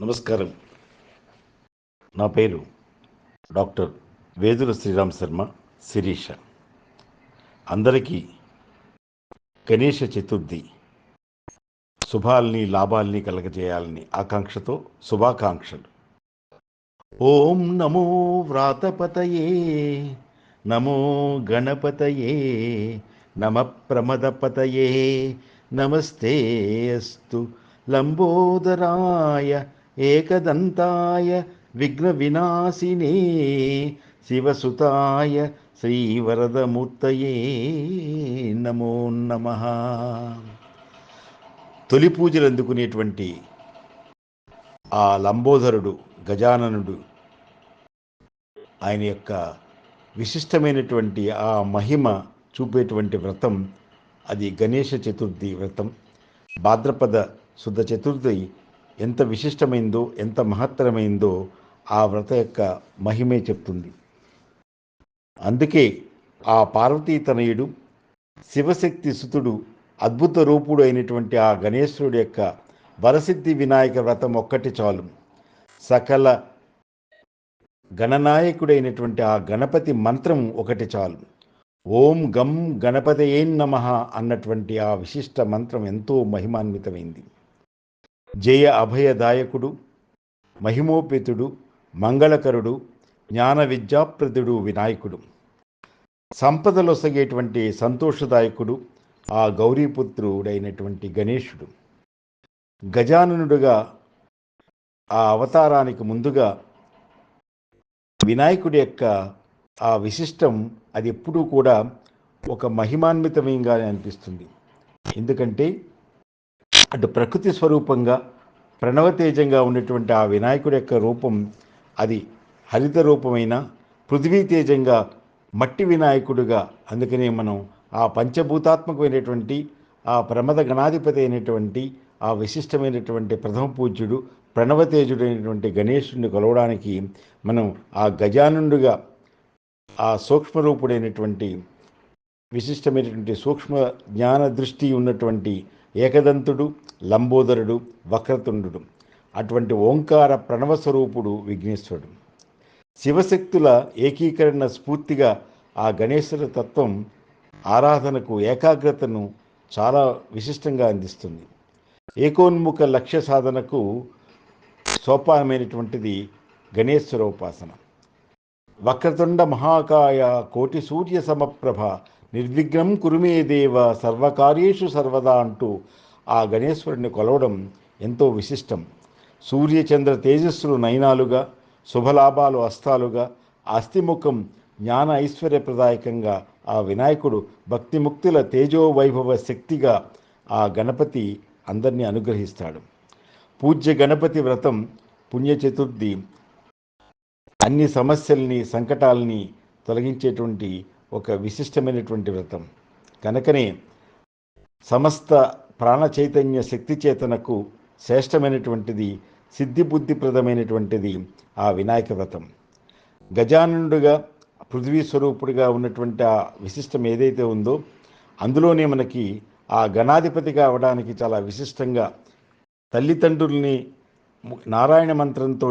నమస్కారం. నా పేరు డాక్టర్ వేదుల శ్రీరామ్ శర్మ శిరీష. అందరికీ గణేష చతుర్థి. శుభాల్ని లాభాల్ని కలగజేయాలని ఆకాంక్షతో శుభాకాంక్షలు. ఓం నమో వ్రాతపతయే నమో గణపతయే నమ ప్రమదపతయే. నమస్తే అస్తు లంబోదరాయ ఏకదంతాయ విఘ్న వినాశినే శివసుతాయ శ్రీవరదమూర్తయే నమో నమ. తొలి పూజలు అందుకునేటువంటి ఆ లంబోదరుడు గజాననుడు ఆయన యొక్క విశిష్టమైనటువంటి ఆ మహిమ చూపేటువంటి వ్రతం అది గణేష చతుర్థి వ్రతం. భాద్రపద శుద్ధ చతుర్థి ఎంత విశిష్టమైందో ఎంత మహత్తరమైందో ఆ వ్రత యొక్క మహిమే చెప్తుంది. అందుకే ఆ పార్వతీ తనయుడు శివశక్తి సుతుడు అద్భుత రూపుడు అయినటువంటి ఆ గణేశ్వరుడు యొక్క వరసిద్ధి వినాయక వ్రతం ఒక్కటి చాలు. సకల గణనాయకుడైనటువంటి ఆ గణపతి మంత్రం ఒకటి చాలు. ఓం గం గణపతయే నమ అన్నటువంటి ఆ విశిష్ట మంత్రం ఎంతో మహిమాన్వితమైంది. జయ అభయదాయకుడు మహిమోపేతుడు మంగళకరుడు జ్ఞాన విద్యాప్రదుడు వినాయకుడు. సంపదలొసగేటువంటి సంతోషదాయకుడు ఆ గౌరీపుత్రుడైనటువంటి గణేశుడు. గజాననుడుగా ఆ అవతారానికి ముందుగా వినాయకుడి యొక్క ఆ విశిష్టం అది ఎప్పుడూ కూడా ఒక మహిమాన్వితమయంగా అనిపిస్తుంది. ఎందుకంటే అటు ప్రకృతి స్వరూపంగా ప్రణవతేజంగా ఉన్నటువంటి ఆ వినాయకుడి యొక్క రూపం అది హరిత రూపమైన పృథ్వీ తేజంగా మట్టి వినాయకుడుగా. అందుకనే మనం ఆ పంచభూతాత్మకమైనటువంటి ఆ ప్రమద గణాధిపతి అయినటువంటి ఆ విశిష్టమైనటువంటి ప్రథమ పూజ్యుడు ప్రణవతేజుడైనటువంటి గణేశుడిని కొలవడానికి మనం ఆ గజానుండుగా ఆ సూక్ష్మరూపుడైనటువంటి విశిష్టమైనటువంటి సూక్ష్మ జ్ఞాన దృష్టి ఉన్నటువంటి ఏకదంతుడు లంబోదరుడు వక్రతుండు. అటువంటి ఓంకార ప్రణవ స్వరూపుడు విఘ్నేశ్వరుడు. శివశక్తుల ఏకీకరణ స్ఫూర్తిగా ఆ గణేశ్వర తత్వం ఆరాధనకు ఏకాగ్రతను చాలా విశిష్టంగా అందిస్తుంది. ఏకోన్ముఖ లక్ష్య సాధనకు సోపానమైనటువంటిది గణేశ్వర ఉపాసన వక్రతుండ మహాకాయ కోటి సూర్య సమప్రభ నిర్విఘ్నం కురుమే దేవ సర్వకార్యేషు సర్వదా అంటూ ఆ గణేశ్వరుని కొలవడం ఎంతో విశిష్టం. సూర్యచంద్ర తేజస్సులు నయనాలుగా శుభలాభాలు అస్తాలుగా అస్థిముఖం జ్ఞాన ఐశ్వర్యప్రదాయకంగా ఆ వినాయకుడు భక్తిముక్తుల తేజోవైభవ శక్తిగా ఆ గణపతి అందరినీ అనుగ్రహిస్తాడు. పూజ్య గణపతి వ్రతం పుణ్య చతుర్థి అన్ని సమస్యల్ని సంకటాలని తొలగించేటువంటి ఒక విశిష్టమైనటువంటి వ్రతం. కనుకనే సమస్త ప్రాణ చైతన్య శక్తి చేతనకు శ్రేష్టమైనటువంటిది సిద్ధిబుద్ధిప్రదమైనటువంటిది ఆ వినాయక వ్రతం. గజానుడుగా పృథ్వీ స్వరూపుడిగా ఉన్నటువంటి ఆ విశిష్టం ఏదైతే ఉందో అందులోనే మనకి ఆ గణాధిపతిగా అవడానికి చాలా విశిష్టంగా తల్లిదండ్రుల్ని నారాయణ మంత్రంతో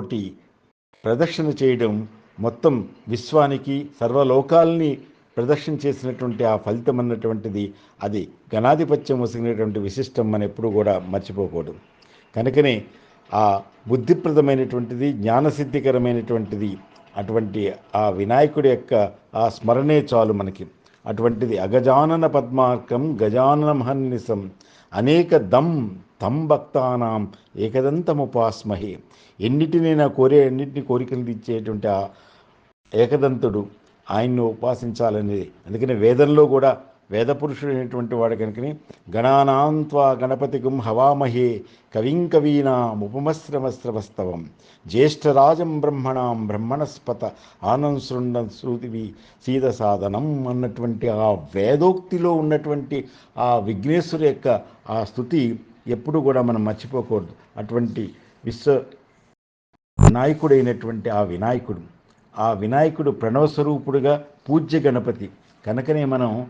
ప్రదక్షిణ చేయడం మొత్తం విశ్వానికి సర్వలోకాల్ని ప్రదర్శన చేసినటువంటి ఆ ఫలితం అన్నటువంటిది అది గణాధిపత్యం వసిగినటువంటి విశిష్టం మనం ఎప్పుడు కూడా మర్చిపోకూడదు. కనుకనే ఆ బుద్ధిప్రదమైనటువంటిది జ్ఞానసిద్ధికరమైనటువంటిది అటువంటి ఆ వినాయకుడి యొక్క ఆ స్మరణే చాలు మనకి. అటువంటిది అగజానన పద్మార్కం గజానన మహన్నిసం అనేక దం తం భక్తానాం ఏకదంతముపాస్మహే ఎన్నిటినైనా కోరే ఎన్నిటిని కోరికలు ఇచ్చేటువంటి ఆ ఏకదంతుడు ఆయన్ను ఉపాసించాలనేది అందుకని వేదంలో కూడా వేద పురుషుడైనటువంటి వాడు కనుకని గణానాంత్వా గుం హవామహే కవిం కవీనాం ఉపమశ్రమశ్రవస్తవం జ్యేష్ఠరాజం బ్రహ్మణాం బ్రహ్మణస్పత ఆనం శృండ శృతివి సీత సాధనం అన్నటువంటి ఆ వేదోక్తిలో ఉన్నటువంటి ఆ విఘ్నేశ్వరు యొక్క ఆ స్థుతి ఎప్పుడు కూడా మనం మర్చిపోకూడదు. అటువంటి విశ్వ నాయకుడైనటువంటి ఆ వినాయకుడు ఆ వినాయకుడు ప్రణవస్వరూపుడుగా పూజ్య గణపతి. కనుకనే మనం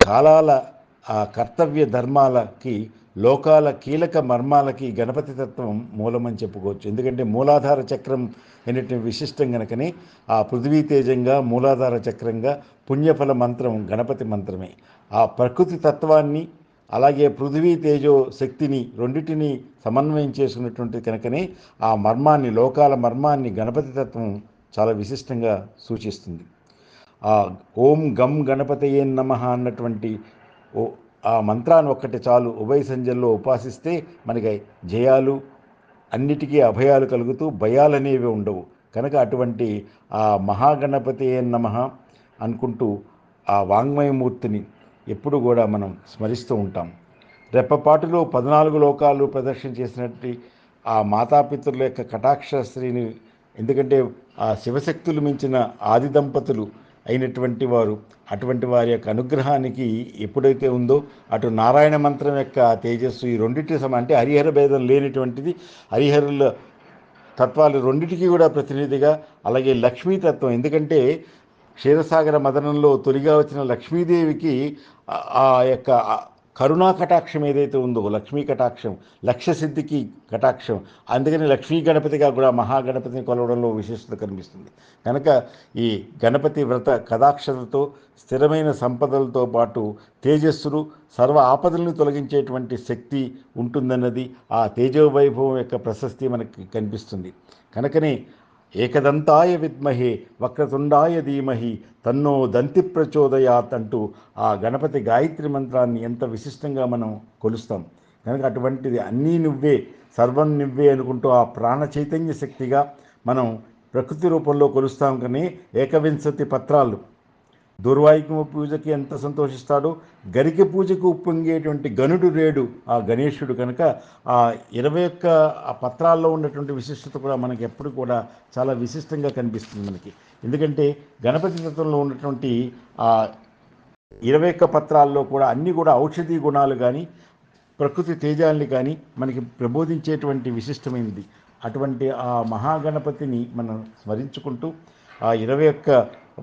కాలాల ఆ కర్తవ్య ధర్మాలకి లోకాల కీలక మర్మాలకి గణపతి తత్వం మూలమని చెప్పుకోవచ్చు. ఎందుకంటే మూలాధార చక్రం అనేటువంటి విశిష్టం గనకని ఆ పృథ్వీ తేజంగా మూలాధార చక్రంగా పుణ్యఫల మంత్రం గణపతి మంత్రమే. ఆ ప్రకృతి తత్వాన్ని అలాగే పృథ్వీ తేజో శక్తిని రెండింటిని సమన్వయం చేసుకున్నటువంటి కనుకనే ఆ మర్మాన్ని లోకాల మర్మాన్ని గణపతి తత్వం చాలా విశిష్టంగా సూచిస్తుంది. ఆ ఓం గం గణపతయే నమ అన్నటువంటి ఓ ఆ మంత్రాన్ని ఒక్కటి చాలు ఉభయ సంజల్లో ఉపాసిస్తే మనకి జయాలు అన్నిటికీ అభయాలు కలుగుతూ భయాలనేవి ఉండవు. కనుక అటువంటి ఆ మహాగణపతి నమ అనుకుంటూ ఆ వాంగ్మయమూర్తిని ఎప్పుడు కూడా మనం స్మరిస్తూ ఉంటాం. రెప్పపాటులో పద్నాలుగు లోకాలు ప్రదర్శన చేసినట్టు ఆ మాతాపితృల యొక్క కటాక్ష స్త్రీని ఎందుకంటే ఆ శివశక్తులు మించిన ఆది దంపతులు అయినటువంటి వారు అటువంటి వారి యొక్క అనుగ్రహానికి ఎప్పుడైతే ఉందో అటు నారాయణ మంత్రం యొక్క తేజస్సు ఈ రెండింటి సమ అంటే హరిహర భేదం లేనిటువంటిది హరిహరుల తత్వాలు రెండింటికి కూడా ప్రతినిధిగా అలాగే లక్ష్మీతత్వం ఎందుకంటే క్షీరసాగర మదనంలో తొలిగా వచ్చిన లక్ష్మీదేవికి ఆ- యొక్క కరుణా కటాక్షం ఏదైతే ఉందో లక్ష్మీ కటాక్షం లక్ష్య సిద్ధికి కటాక్షం అందుకని లక్ష్మీ గణపతిగా కూడా మహాగణపతిని కొలవడంలో విశిష్టత కనిపిస్తుంది. కనుక ఈ గణపతి వ్రత కదాక్షతతో స్థిరమైన సంపదలతో పాటు తేజస్సులు సర్వ ఆపదలను తొలగించేటువంటి శక్తి ఉంటుందన్నది ఆ తేజోవైభవం యొక్క ప్రశస్తి మనకి కనిపిస్తుంది. కనుకనే ఏకదంతాయ విద్మహే వక్రతుండాయ ధీమహి తన్నో దంతి ప్రచోదయాత్ అంటూ ఆ గణపతి గాయత్రి మంత్రాన్ని ఎంత విశిష్టంగా మనం కొలుస్తాం. కనుక అటువంటిది అన్నీ నువ్వే సర్వం నువ్వే అనుకుంటూ ఆ ప్రాణ చైతన్య శక్తిగా మనం ప్రకృతి రూపంలో కొలుస్తాం కానీ ఏకవింశతి పత్రాలు దుర్వాయికము పూజకి ఎంత సంతోషిస్తాడో గరిక పూజకు ఉప్పొంగేటువంటి గనుడు రేడు ఆ గణేశుడు కనుక ఆ ఇరవై ఒక్క ఆ పత్రాల్లో ఉన్నటువంటి విశిష్టత కూడా మనకి ఎప్పుడు కూడా చాలా విశిష్టంగా కనిపిస్తుంది మనకి. ఎందుకంటే గణపతి తత్వంలో ఉన్నటువంటి ఆ ఇరవై ఒక్క పత్రాల్లో కూడా అన్నీ కూడా ఔషధీ గుణాలు కానీ ప్రకృతి తేజాల్ని కానీ మనకి ప్రబోధించేటువంటి విశిష్టమైనది. అటువంటి ఆ మహాగణపతిని మనం స్మరించుకుంటూ ఆ ఇరవై ఒక్క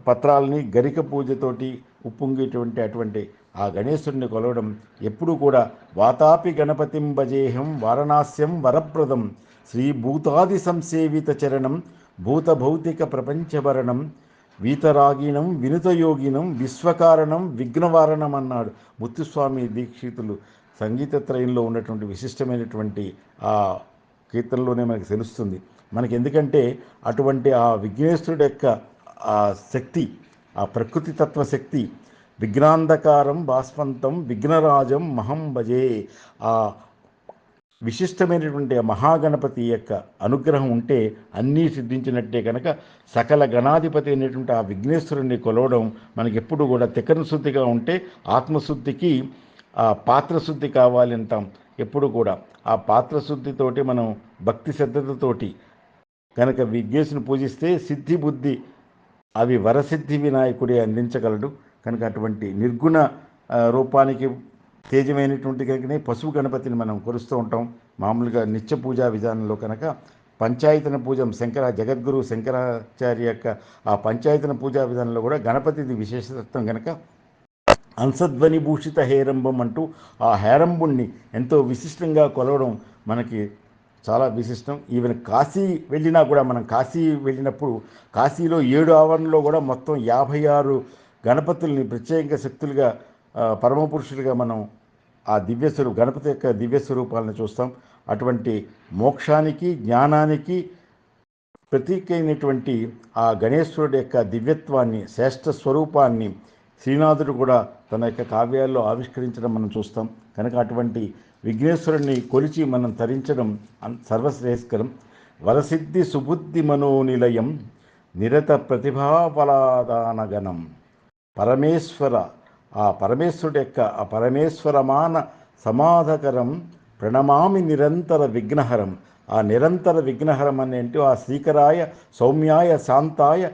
పత్రాలని గరిక పూజతోటి ఉప్పొంగేటువంటి అటువంటి ఆ గణేశుడిని కొలవడం ఎప్పుడూ కూడా వాతాపి గణపతిం భజేహం వారణాస్యం వరప్రదం శ్రీ భూతాది సంసేవిత చరణం భూత భౌతిక ప్రపంచభరణం వీతరాగిణం వినుతయోగినం విశ్వకారణం విఘ్నవారణం అన్నాడు ముత్తుస్వామి దీక్షితులు సంగీతత్రయంలో ఉన్నటువంటి విశిష్టమైనటువంటి ఆ కీర్తనలోనే మనకు తెలుస్తుంది. మనకి ఎందుకంటే అటువంటి ఆ విఘ్నేశ్వరుడు యొక్క ఆ శక్తి ఆ ప్రకృతి తత్వ శక్తి విఘ్నాంధకారం భాస్వంతం విఘ్నరాజం మహం భజే ఆ విశిష్టమైనటువంటి మహాగణపతి యొక్క అనుగ్రహం ఉంటే అన్నీ సిద్ధించినట్టే కనుక సకల గణాధిపతి అయినటువంటి ఆ విఘ్నేశ్వరుని కొలవడం మనకి ఎప్పుడు కూడా తికరణ శుద్ధిగా ఉంటే ఆత్మశుద్ధికి ఆ పాత్రశుద్ధి కావాలి అంటాం ఎప్పుడు కూడా. ఆ పాత్రశుద్ధితోటి మనం భక్తి శ్రద్ధతతోటి కనుక విఘ్నేశుని పూజిస్తే సిద్ధి బుద్ధి అవి వరసిద్ధి వినాయకుడే అందించగలడు. కనుక అటువంటి నిర్గుణ రూపానికి తేజమైనటువంటి కనుకనే పశువు గణపతిని మనం కొలుస్తూ ఉంటాం. మామూలుగా నిత్య పూజా విధానంలో కనుక పంచాయతన పూజం శంకర జగద్గురు శంకరాచార్య యొక్క ఆ పంచాయతన పూజా విధానంలో కూడా గణపతిది విశేషతత్వం కనుక అంశధ్వని భూషిత హేరంబం అంటూ ఆ హేరంబుణ్ణి ఎంతో విశిష్టంగా కొలవడం మనకి చాలా విశిష్టం. ఈవెన్ కాశీ వెళ్ళినా కూడా మనం కాశీ వెళ్ళినప్పుడు కాశీలో ఏడు ఆవరణలో కూడా మొత్తం యాభై ఆరు గణపతుల్ని ప్రత్యేక శక్తులుగా పరమపురుషులుగా మనం ఆ దివ్యస్వరూప గణపతి యొక్క దివ్య స్వరూపాలను చూస్తాం. అటువంటి మోక్షానికి జ్ఞానానికి ప్రతీక అయినటువంటి ఆ గణేశ్వరుడి యొక్క దివ్యత్వాన్ని శ్రేష్ఠ స్వరూపాన్ని శ్రీనాథుడు కూడా తన యొక్క కావ్యాల్లో ఆవిష్కరించడం మనం చూస్తాం. కనుక అటువంటి విఘ్నేశ్వరుణ్ణి కొలిచి మనం తరించడం సర్వశ్రేయస్కరం. వరసిద్ధి సుబుద్ధి మనోనిలయం నిరత ప్రతిభాఫలాదానగణం పరమేశ్వర ఆ పరమేశ్వరుడు యొక్క ఆ పరమేశ్వరమాన సమాధకరం ప్రణమామి నిరంతర విఘ్నహరం. ఆ నిరంతర విఘ్నహరం అనేంటి ఆ శ్రీకరాయ సౌమ్యాయ శాంతాయ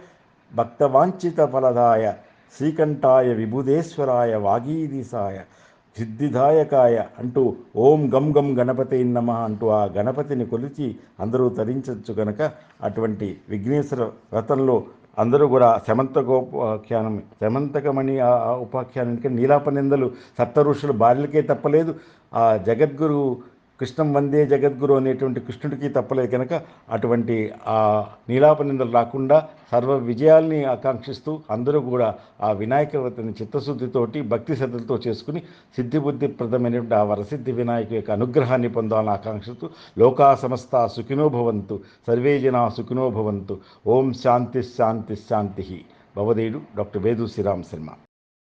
భక్తవాంఛిత ఫలదాయ శ్రీకంఠాయ విభుదేశ్వరాయ వాగీదిశాయ. సిద్ధిదాయకాయ అంటూ ఓం గం గం గణపతి నమ అంటూ ఆ గణపతిని కొలిచి అందరూ తరించవచ్చు గనక అటువంటి విఘ్నేశ్వర వ్రతంలో అందరూ కూడా శమంతకోపాఖ్యానం శమంతకమణి ఆ ఉపాఖ్యానానికి నీలాపనిందలు సప్త ఋషులు భార్యలకే తప్పలేదు. ఆ జగద్గురు కృష్ణం వందే జగద్గురు అనేటువంటి కృష్ణుడికి తప్పలేదు కనుక అటువంటి ఆ నీలాపనిందలు రాకుండా సర్వ విజయాల్ని ఆకాంక్షిస్తూ అందరూ కూడా ఆ వినాయక వ్రతని చిత్తశుద్ధితోటి భక్తి శ్రద్ధలతో చేసుకుని సిద్ధిబుద్ధిప్రదమైనటువంటి ఆ వరసిద్ధి వినాయకు యొక్క అనుగ్రహాన్ని పొందాలని ఆకాంక్షిస్తూ లోకా సమస్త సుఖినో భవంతు సర్వే జనా సుఖినో భవంతు. ఓం శాంతి శాంతి శాంతి. భవదేయుడు డాక్టర్ వేదు శ్రీరామ్ శర్మ.